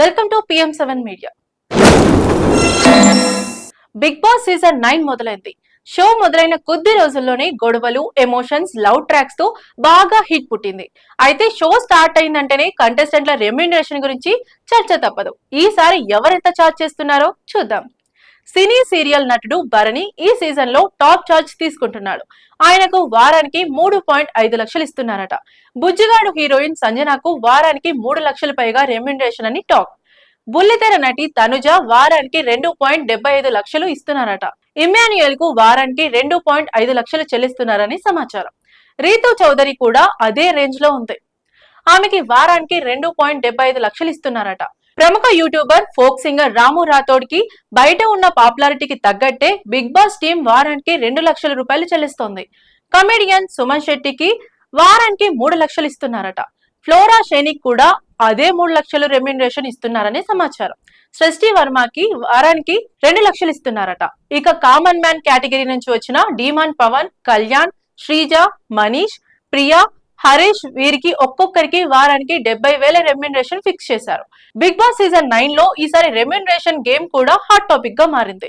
Welcome to PM seven media big boss season nine మొదలైంది. Show మొదలైన కొద్ది రోజుల్లోనే గొడవలు ఎమోషన్స్ లవ్ ట్రాక్స్తో బాగా హిట్ పుట్టింది. అయితే షో స్టార్ట్ అయిందంటేనే కంటెస్టెంట్ల రెమ్యూనరేషన్ గురించి చర్చ తప్పదు. ఈసారి ఎవరెంత చార్జ్ చేస్తున్నారో చూద్దాం. సినీ సీరియల్ నటుడు భరణి ఈ సీజన్లో టాప్ చార్జ్ తీసుకుంటున్నాడు. ఆయనకు వారానికి మూడు పాయింట్ ఐదు లక్షలు ఇస్తున్నారట. బుజ్జిగాడు హీరోయిన్ సంజనాకు వారానికి మూడు లక్షల పైగా రెమ్యుండేషన్ అని టాక్. బుల్లితెర నటి తనుజ వారానికి రెండు పాయింట్ డెబ్బై ఐదు లక్షలు ఇస్తున్నారట. ఇమాన్యుయల్కు వారానికి రెండు పాయింట్ ఐదు లక్షలు చెల్లిస్తున్నారని సమాచారం. రీతు చౌదరి కూడా అదే రేంజ్లో ఉంది. ఆమెకి వారానికి రెండు పాయింట్ డెబ్బై ఐదు లక్షలు ఇస్తున్నారట. ప్రముఖ యూట్యూబర్ ఫోక్ సింగర్ రాము రాథోడ్కి బయట ఉన్న పాపులారిటీకి తగ్గట్టే బిగ్ బాస్ టీం వారానికి రెండు లక్షల రూపాయలు చెల్లిస్తోంది. కమెడియన్ సుమన్ శెట్టికి వారానికి మూడు లక్షలు ఇస్తున్నారట. ఫ్లోరా షేనిక్ కూడా అదే మూడు లక్షలు రెమ్యునరేషన్ ఇస్తున్నారని సమాచారం. సృష్టి వర్మకి వారానికి రెండు లక్షలు ఇస్తున్నారట. ఇక కామన్ మ్యాన్ కేటగిరీ నుంచి వచ్చిన డిమాన్ పవన్ కళ్యాణ్ శ్రీజ మనీష్ ప్రియా హరీష్ వీరికి ఒక్కొక్కరికి వారానికి డెబ్బై వేల రెమ్యూనరేషన్ ఫిక్స్ చేశారు. బిగ్ బాస్ సీజన్ నైన్లో ఈసారి రెమ్యునరేషన్ గేమ్ కూడా హాట్ టాపిక్గా మారింది.